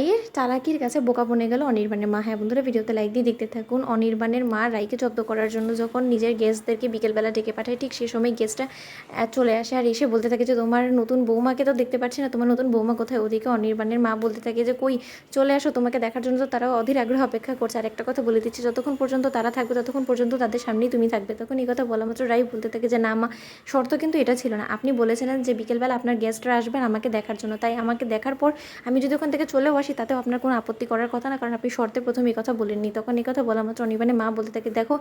রায়ের চালাকির কাছে বোকা বনে গেল অনির্বাণের মা। হ্যাঁ বন্ধুরা, ভিডিওতে লাইক দিয়ে দেখতে থাকুন। অনির্বাণের মা রায়কে জব্দ করার জন্য যখন নিজের গেস্টদেরকে বিকেলবেলা ডেকে পাঠায়, ঠিক সেই সময় গেস্টটা চলে আসে আর এসে বলতে থাকে যে, তোমার নতুন বৌমাকে তো দেখতে পাচ্ছি না, তোমার নতুন বৌমা কোথায়? ওদিকে অনির্বাণের মা বলতে থাকে যে, কই, চলে আসো, তোমাকে দেখার জন্য তো তারাও অধীর আগ্রহ অপেক্ষা করছে। আর একটা কথা বলে দিচ্ছি, যতক্ষণ পর্যন্ত তারা থাকবে, ততক্ষণ পর্যন্ত তাদের সামনেই তুমি থাকবে। তখন এই কথা বলা মাত্র রাই বলতে থাকে যে, না মা, শর্ত কিন্তু এটা ছিল না। আপনি বলেছিলেন যে, বিকেলবেলা আপনার গেস্টরা আসবেন আমাকে দেখার জন্য। তাই আমাকে দেখার পর আমি যদি ওখান থেকে চলেও আসি তাতেও আপনার কোনো আপত্তি করার কথা না, কারণ আপনি শর্তে প্রথম এই কথা বলেননি। তখন এই কথা বলা মাত্র অনির্বাণের মা বলতে থাকে, দেখো,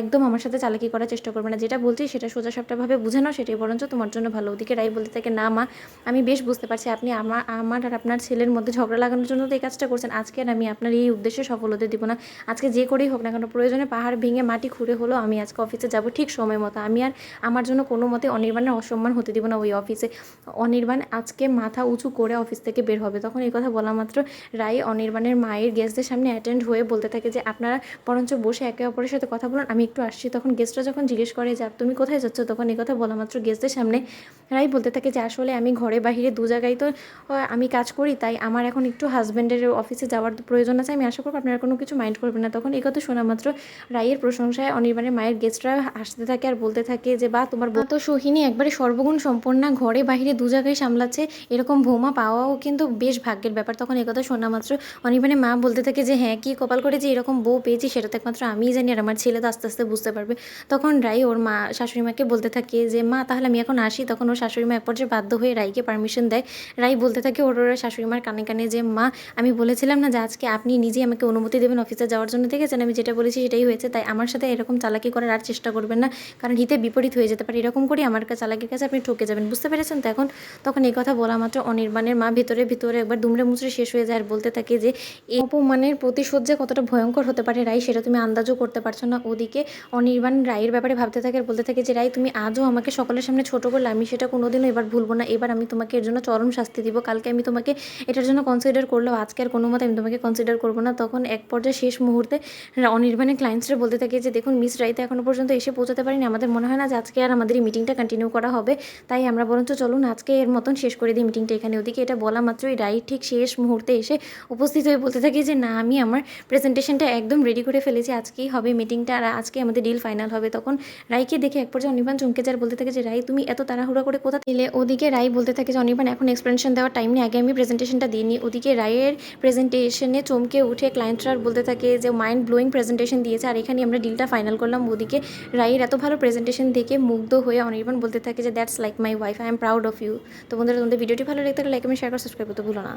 একদম আমার সাথে চালাকি করার চেষ্টা করবে না। যেটা বলছি সেটা সোজা সাপটাভাবে বুঝে নাও, সেটাই বরঞ্চ তোমার জন্য ভালো। ওদিকে রাই বলতে থাকে, না মা, আমি বেশ বুঝতে পারছি। আপনি আমার আমার আর আপনার ছেলের মধ্যে ঝগড়া লাগানোর জন্য তো এই কাজটা করছেন। আজকে আর আমি আপনার এই উদ্দেশ্যে সফল হতে দিব না। আজকে যে করেই হোক না কেন, প্রয়োজনে পাহাড় ভেঙে মাটি খুঁড়ে হলো আমি আজকে অফিসে যাব ঠিক সময় মতো। আমি আর আমার জন্য কোনো মতে অনির্বাণের অসম্মান হতে দিব না ওই অফিসে। অনির্বাণ আজকে মাথা উঁচু করে অফিস থেকে বের হবে। তখন এই কথা বলা মাত্র রায় অনির্বাণের মায়ের গেস্টদের সামনে অ্যাটেন্ড হয়ে বলতে থাকে যে, আপনারা বরঞ্চ বসে একে অপরের সাথে কথা বলুন, আমি একটু আসছি। তখন গেস্টরা যখন জিজ্ঞেস করে যে তুমি কোথায় যাচ্ছ? তখন এই কথা বলা মাত্র গেস্টদের সামনে রাই বলতে থাকে যে, আসলে আমি ঘরে বাহিরে দু জায়গায় তো আমি কাজ করি, তাই আমার এখন একটু হাজব্যান্ডের অফিসে যাওয়ার প্রয়োজন আছে। আমি আশা করব আপনারা কোনো কিছু মাইন্ড করবেন না। তখন এই কথা শোনা মাত্র রায়ের প্রশংসায় অনির্বাণের মায়ের গেস্টরা আসতে থাকে আর বলতে থাকে যে, বা, তোমার তো সোহিনী, একবারে সর্বগুণ সম্পন্না, ঘরে বাহিরে দু জায়গায় সামলাচ্ছে। এরকম বৌমা পাওয়াও কিন্তু বেশ ভাগ্যের ব্যাপার। তখন একথা শোনা মাত্র। অনির্বাণের মা বলতে থাকে যে হ্যাঁ কি কপাল করে যে এরকম বউ পেয়েছি সেটা তো একমাত্র আমিই জানি আর আমার ছেলে তো আস্তে আস্তে বুঝতে পারবে। তখন রাই ওর মা, শাশুড়ি মাকে বলতে থাকে যে, মা, তাহলে আমি এখন আসি। তখন ওর শাশুড়ি মা এক পর্যায়ে বাধ্য হয়ে রাইকে পারমিশন দেয়। রাই বলতে থাকে ওর ওর শাশুড়ি মার কানে কানে যে, মা, আমি বলেছিলাম না যে আজকে আপনি নিজেই আমাকে অনুমতি দেবেন অফিসে যাওয়ার জন্য দেখেছেন? আমি যেটা বলেছি সেটাই হয়েছে। তাই আমার সাথে এরকম চালাকি করার আর চেষ্টা করবেন না। কারণ হিতে বিপরীত হয়ে যেতে পারে। এরকম করে আমার কাছে চালাকির কাছে আপনি ঠকে যাবেন। বুঝতে পেরেছেন তো এখন? তখন এই কথা বলা মাত্র অনির্বাণের মা ভিতরে ভিতরে একবার দুমড়ে মুচড়ে শেষ হয়ে যায় আর বলতে থাকে যে, এই অপমানের প্রতিশোধ যে কতটা ভয়ঙ্কর হতে পারে রাই, সেটা তুমি আন্দাজও করতে পারছ না। ওদিকে অনির্বাণ রায়ের ব্যাপারে ভাবতে থাকে আর বলতে থাকে যে, রাই, তুমি আজও আমাকে সকলের সামনে ছোট করলে আমি সেটা কোনোদিনও এবার ভুলবো না। এবার আমি তোমাকে এর জন্য চরম শাস্তি দিব। কালকে আমি তোমাকে এটার জন্য কনসিডার করলেও, আজকে আর কোনো মতে আমি তোমাকে কনসিডার করব না। তখন এক পর্যায়ে শেষ মুহূর্তে অনির্বাণের ক্লায়েন্টসরা বলতে থাকে যে, দেখুন মিস রাইতে এখনও পর্যন্ত এসে পৌঁছাতে পারিনি। আমাদের মনে হয় না যে, আজকে আর আমাদের এই মিটিংটা কন্টিনিউ করা হবে। তাই আমরা বরঞ্চ চলুন, আজকে এর মতন শেষ করে দিই মিটিংটা এখানে। ওদিকে এটা বলা মাত্রই রাই ঠিক শেষ মুহূর্তে এসে উপস্থিত হয়ে বলতে থাকে যে, না, আমি আমার প্রেজেন্টেশনটা একদম রেডি করে ফেলেছি। আজকেই হবে মিটিংটা আর আজকে আমাদের ডিল ফাইনাল হবে। তখন রাইকে দেখে এক পর্যায়ে অনির্বাণ চমকে যার বলতে থাকে যে রাই তুমি এত তাড়াহুড়া করে কোথা এলে? ওদিকে রাই বলতে থাকে যে, অনির্বাণ, এখন এক্সপ্লেনেশন দেওয়ার টাইম নেই। আগে আমি প্রেজেন্টেশনটা দিইনি। ওদিকে রায়ের প্রেজেন্টেশনে চমকে উঠে ক্লায়েন্টরা বলতে থাকে যে মাইন্ড ব্লোয়িং প্রেজেন্টেশন দিয়েছে। আর এখানে আমরা ডিলটা ফাইনাল করলাম। ওদিকে রায়ের এত ভালো প্রেজেন্টেশন দেখে মুগ্ধ হয়ে অনির্বাণ বলতে থাকে যে that's like my wife I am proud of you তো বন্ধুরা, তোমাদের ভিডিওটি ভালো লাগতে লাইক আমি শেয়ার করে সাবস্ক্রাইব করতে ভুলো না।